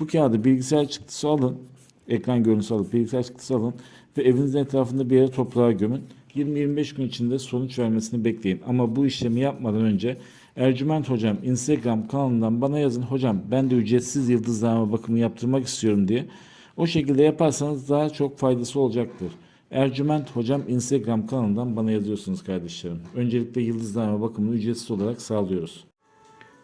bu kağıdı bilgisayar çıktısı alın ekran görüntüsü alıp bilgisayar çıktısı alın ve evinizin etrafında bir yere toprağa gömün 20-25 gün içinde sonuç vermesini bekleyin ama bu işlemi yapmadan önce Ercüment Hocam Instagram kanalından bana yazın hocam ben de ücretsiz yıldızlama bakımı yaptırmak istiyorum diye o şekilde yaparsanız daha çok faydası olacaktır. Ercüment Hocam Instagram kanalından bana yazıyorsunuz kardeşlerim. Öncelikle yıldızlama bakımını ücretsiz olarak sağlıyoruz.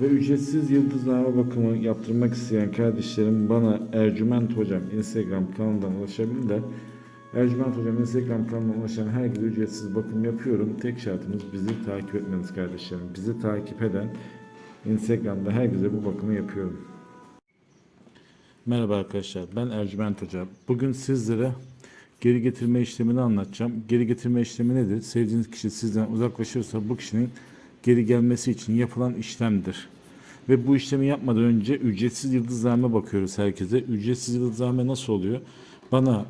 Ve ücretsiz yıldızlama bakımı yaptırmak isteyen kardeşlerim bana Ercüment Hocam Instagram kanalından ulaşabilirler. Ercüment Hocam Instagram kanalına ulaşan herkese ücretsiz bakım yapıyorum. Tek şartımız bizi takip etmeniz kardeşlerim. Bizi takip eden Instagram'da herkese bu bakımı yapıyorum. Merhaba arkadaşlar, ben Ercüment Hoca. Bugün sizlere geri getirme işlemini anlatacağım. Geri getirme işlemi nedir? Sevdiğiniz kişi sizden uzaklaşırsa bu kişinin geri gelmesi için yapılan işlemdir. Ve bu işlemi yapmadan önce ücretsiz yıldızlame bakıyoruz herkese. Ücretsiz yıldızlame nasıl oluyor? Bana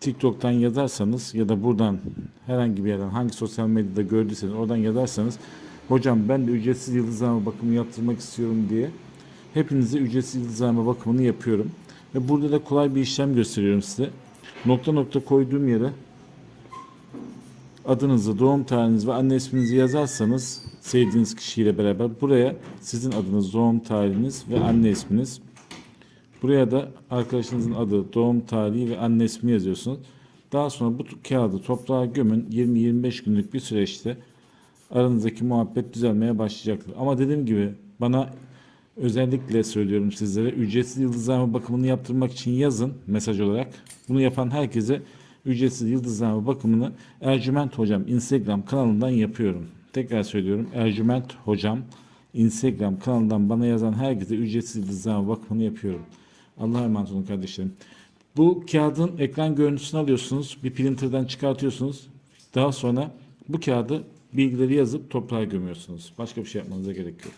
TikTok'tan yazarsanız ya da buradan herhangi bir yerden hangi sosyal medyada gördüyseniz oradan yazarsanız hocam ben de ücretsiz yıldızlama bakımı yaptırmak istiyorum diye hepinize ücretsiz yıldızlama bakımını yapıyorum. Ve burada da kolay bir işlem gösteriyorum size. Nokta nokta koyduğum yere adınızı, doğum tarihinizi ve anne isminizi yazarsanız sevdiğiniz kişiyle beraber buraya sizin adınız, doğum tarihiniz ve anne isminiz Buraya da arkadaşınızın adı, doğum tarihi ve anne ismi yazıyorsunuz. Daha sonra bu kağıdı toprağa gömün. 20-25 günlük bir süreçte aranızdaki muhabbet düzelmeye başlayacaktır. Ama dediğim gibi bana özellikle söylüyorum sizlere ücretsiz yıldızlama bakımını yaptırmak için yazın mesaj olarak. Bunu yapan herkese ücretsiz yıldızlama bakımını Ercüment Hocam Instagram kanalından yapıyorum. Tekrar söylüyorum Ercüment Hocam Instagram kanalından bana yazan herkese ücretsiz yıldızlama bakımını yapıyorum. Allah'a emanet olun kardeşlerim. Bu kağıdın ekran görüntüsünü alıyorsunuz. Bir printerden çıkartıyorsunuz. Daha sonra bu kağıdı bilgileri yazıp toprağa gömüyorsunuz. Başka bir şey yapmanıza gerek yok.